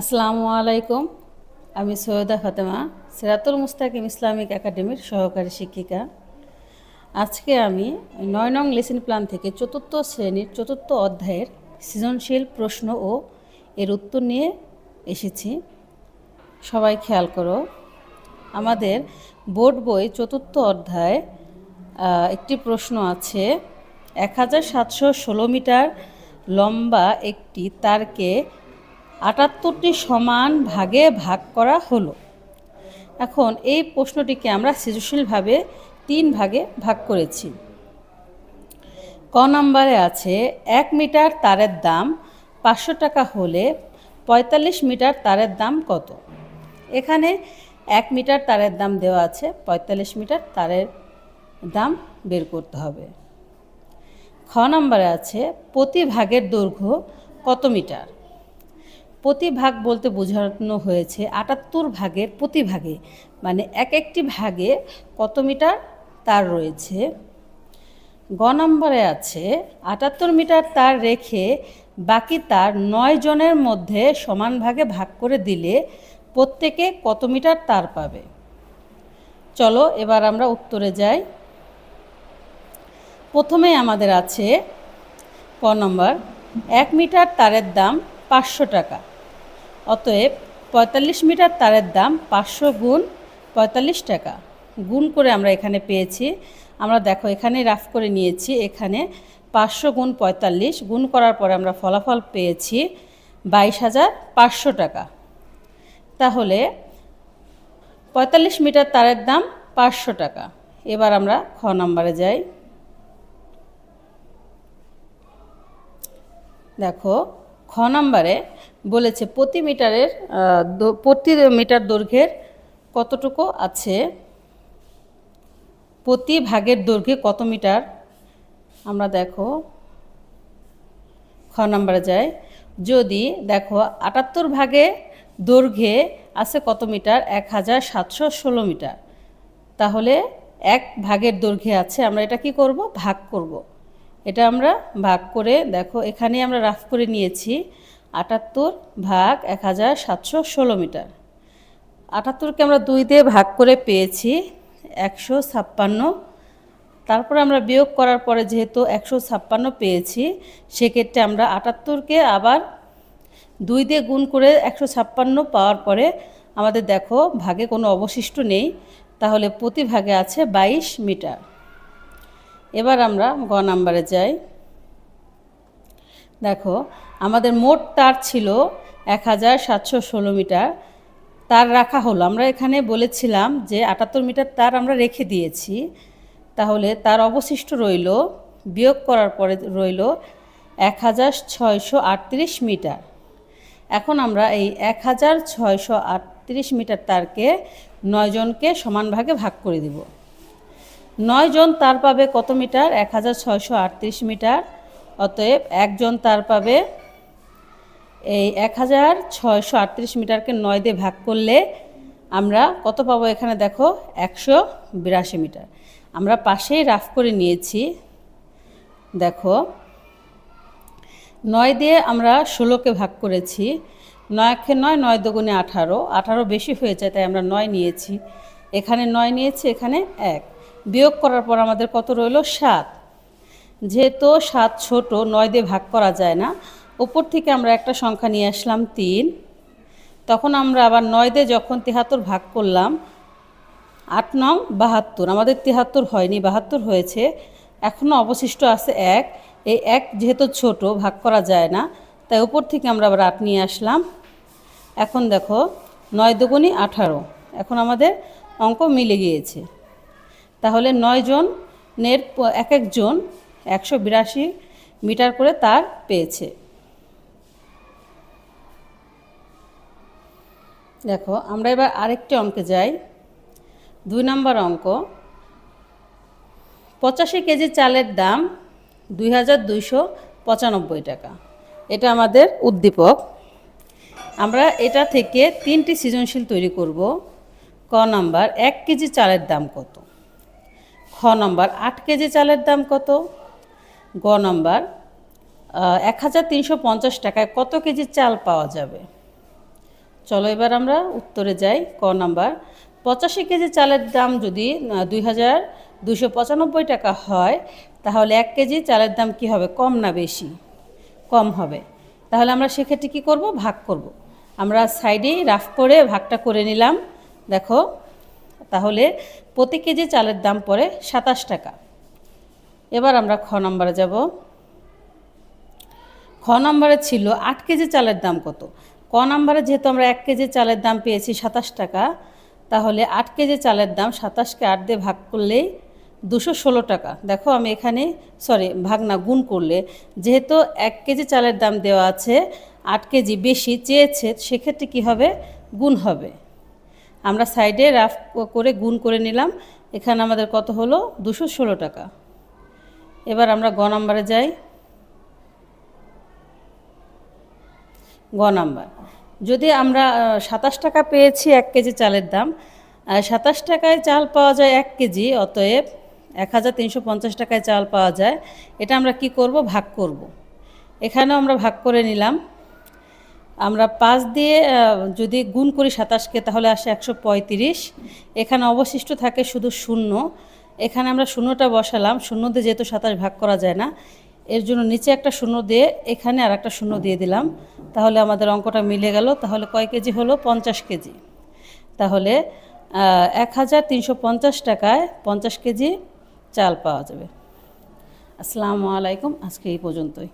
আসসালামু আলাইকুম। আমি সৈয়দা ফাতেমা, সিরাতুল মুস্তাকিম ইসলামিক একাডেমির সহকারী শিক্ষিকা। আজকে আমি নয় নং লেসন প্ল্যান থেকে চতুর্থ শ্রেণির চতুর্থ অধ্যায়ের সৃজনশীল প্রশ্ন ও এর উত্তর নিয়ে এসেছি। সবাই খেয়াল করো, আমাদের বোর্ড বই চতুর্থ অধ্যায় একটি প্রশ্ন আছে, এক হাজার সাতশো ষোলো মিটার লম্বা একটি তারকে আটাত্তরটি সমান ভাগে ভাগ করা হলো। এখন এই প্রশ্নটিকে আমরা সৃজনশীলভাবে তিন ভাগে ভাগ করেছি। ক নম্বরে আছে, এক মিটার তারের দাম পাঁচশো টাকা হলে পঁয়তাল্লিশ মিটার তারের দাম কত? এখানে এক মিটার তারের দাম দেওয়া আছে, পঁয়তাল্লিশ মিটার তারের দাম বের করতে হবে। খ নম্বরে আছে, প্রতি ভাগের দৈর্ঘ্য কত মিটার? প্রতি ভাগ বলতে বোঝানো হয়েছে আটাত্তর ভাগের প্রতি ভাগে মানে এক একটি ভাগে কত মিটার? তার রয়েছে। গ নম্বরে আছে, আটাত্তর মিটার তার রেখে বাকি তার নয় জনের মধ্যে সমান ভাগে ভাগ করে দিলে প্রত্যেকে কত মিটার তার পাবে? চলো এবার আমরা উত্তরে যাই। প্রথমে আমাদের আছে ক নম্বর, এক মিটার তারের দাম পাঁচশো টাকা। অতএব পঁয়তাল্লিশ মিটার তারের দাম পাঁচশো গুণ পঁয়তাল্লিশ টাকা। গুণ করে আমরা এখানে পেয়েছি। আমরা দেখো এখানে রাফ করে নিয়েছি। এখানে পাঁচশো গুণ পঁয়তাল্লিশ। গুণ করার পরে আমরা ফলাফল পেয়েছি বাইশ হাজার পাঁচশো টাকা। তাহলে পঁয়তাল্লিশ মিটার তারের দাম পাঁচশো টাকা। এবার আমরা খ নম্বরে যাই। দেখো খ নম্বরে বলেছে, প্রতি মিটারের প্রতি মিটার দৈর্ঘ্যের কতটুকু আছে? প্রতি ভাগের দৈর্ঘ্যে কত মিটার? আমরা দেখো, খ নম্বরে যাই যদি দেখো আটাত্তর ভাগে দৈর্ঘ্যে আছে কত মিটার? এক হাজার সাতশো ষোলো মিটার। তাহলে এক ভাগের দৈর্ঘ্যে আছে, আমরা এটা কি করব? ভাগ করব। এটা আমরা ভাগ করে, দেখো, এখানে আমরা রাফ করে নিয়েছি। আটাত্তর ভাগ এক হাজার সাতশো ষোলো মিটার। আটাত্তরকে আমরা দুই দিয়ে ভাগ করে পেয়েছি, একশো ছাপ্পান্ন। তারপরে আমরা বিয়োগ করার পরে যেহেতু একশো ছাপ্পান্ন পেয়েছি, সেক্ষেত্রে আমরা আটাত্তরকে আবার দুই দিয়ে গুণ করে একশো ছাপ্পান্ন পাওয়ার পরে আমাদের দেখো ভাগে কোনো অবশিষ্ট নেই। তাহলে প্রতি ভাগে আছে বাইশ মিটার। এবার আমরা গ নাম্বারে যাই। দেখো, আমাদের মোট তার ছিল এক হাজার সাতশো ষোলো মিটার। তার রাখা হলো, আমরা এখানে বলেছিলাম যে আটাত্তর মিটার তার আমরা রেখে দিয়েছি। তাহলে তার অবশিষ্ট রইল, বিয়োগ করার পরে রইল এক হাজার ছয়শো আটত্রিশ মিটার। এখন আমরা এই এক হাজার ছয়শো আটত্রিশ মিটার তারকে নয় জনকে সমান ভাগে ভাগ করে দিব। নয় জন তার পাবে কত মিটার? এক হাজার ছয়শো আটত্রিশ মিটার। অতএব একজন তার পাবে এই এক হাজার ছয়শো আটত্রিশ মিটারকে নয় দিয়ে ভাগ করলে আমরা কত পাবো এখানে দেখো? একশো বিরাশি মিটার। আমরা পাশেই রাফ করে নিয়েছি। দেখো, নয় দিয়ে আমরা ষোলোকে ভাগ করেছি। নয়কে নয় নয় দুগুণে আঠারো। আঠারো বেশি হয়ে যায়, তাই আমরা নয় নিয়েছি। এখানে নয় নিয়েছি, এখানে এক। বিয়োগ করার পর আমাদের কত রইল? সাত। যেহেতু সাত ছোট, নয় দিয়ে ভাগ করা যায় না, উপর থেকে আমরা একটা সংখ্যা নিয়ে আসলাম তিন। তখন আমরা আবার নয় দিয়ে যখন তেহাত্তর ভাগ করলাম, আট নং বাহাত্তর। আমাদের তিহাত্তর হয়নি, বাহাত্তর হয়েছে। এখনও অবশিষ্ট আছে এক। এই এক যেহেতু ছোট, ভাগ করা যায় না, তাই উপর থেকে আমরা আবার আট নিয়ে আসলাম। এখন দেখো, নয় দুগুণি আঠারো। এখন আমাদের অঙ্ক মিলে গিয়েছে। তাহলে নয় জনের এক একজন একশো বিরাশি মিটার করে তার পেয়েছে। দেখো, আমরা এবার আরেকটি অঙ্কে যাই। দুই নম্বর অঙ্ক। পঁচাশি কেজি চালের দাম দুই হাজার দুইশো পঁচানব্বই টাকা। এটা আমাদের উদ্দীপক। আমরা এটা থেকে তিনটি সৃজনশীল তৈরি করব। ক নাম্বার, এক কেজি চালের দাম কত? নম্বর, আট কেজি চালের দাম কত? গ নম্বর এক হাজার তিনশো পঞ্চাশ টাকায় কত কেজি চাল পাওয়া যাবে? চলো এবার আমরা উত্তরে যাই, ক নাম্বার, পঁচাশি কেজি চালের দাম যদি দুই হাজার দুশো পঁচানব্বই টাকা হয়, তাহলে এক কেজি চালের দাম কি হবে? কম না বেশি? কম হবে। তাহলে আমরা সেক্ষেত্রে কী করব? ভাগ করব। আমরা সাইডেই রাফ করে ভাগটা করে নিলাম। দেখো তাহলে প্রতি কেজি চালের দাম পড়ে সাতাশ টাকা। এবার আমরা খ নম্বরে যাব। খ নম্বরে ছিল আট কেজি চালের দাম কত? ক নম্বরে যেহেতু আমরা এক কেজি চালের দাম পেয়েছি সাতাশ টাকা, তাহলে আট কেজি চালের দাম সাতাশকে আট দিয়ে ভাগ করলেই দুশো ষোলো টাকা। দেখো আমি এখানে সরি ভাগ না গুণ করলে। যেহেতু এক কেজি চালের দাম দেওয়া আছে, আট কেজি বেশি চেয়েছে, সেক্ষেত্রে কী হবে? গুণ হবে। আমরা সাইডে রাফ করে গুণ করে নিলাম। এখানে আমাদের কত হলো? দুশো ষোলো টাকা। এবার আমরা গ নাম্বারে যাই। গ নাম্বার। যদি আমরা সাতাশ টাকা পেয়েছি এক কেজি চালের দাম সাতাশ টাকায় চাল পাওয়া যায় এক কেজি, অতএব এক হাজার তিনশো পঞ্চাশ টাকায় চাল পাওয়া যায়। এটা আমরা কি করব? ভাগ করব। এখানেও আমরা ভাগ করে নিলাম। আমরা পাঁচ দিয়ে যদি গুণ করি সাতাশকে, তাহলে আসে একশো পঁয়ত্রিশ। এখানে অবশিষ্ট থাকে শুধু শূন্য। এখানে আমরা শূন্যটা বসালাম। শূন্য দিয়ে যেহেতু সাতাশ ভাগ করা যায় না, এর জন্য নিচে একটা শূন্য দিয়ে, এখানে আর একটা শূন্য দিয়ে দিলাম। তাহলে আমাদের অঙ্কটা মিলে গেল। তাহলে কয় কেজি হলো? পঞ্চাশ কেজি। তাহলে এক হাজার তিনশো পঞ্চাশ টাকায় পঞ্চাশ কেজি চাল পাওয়া যাবে। আসসালামু আলাইকুম। আজকে এই পর্যন্তই।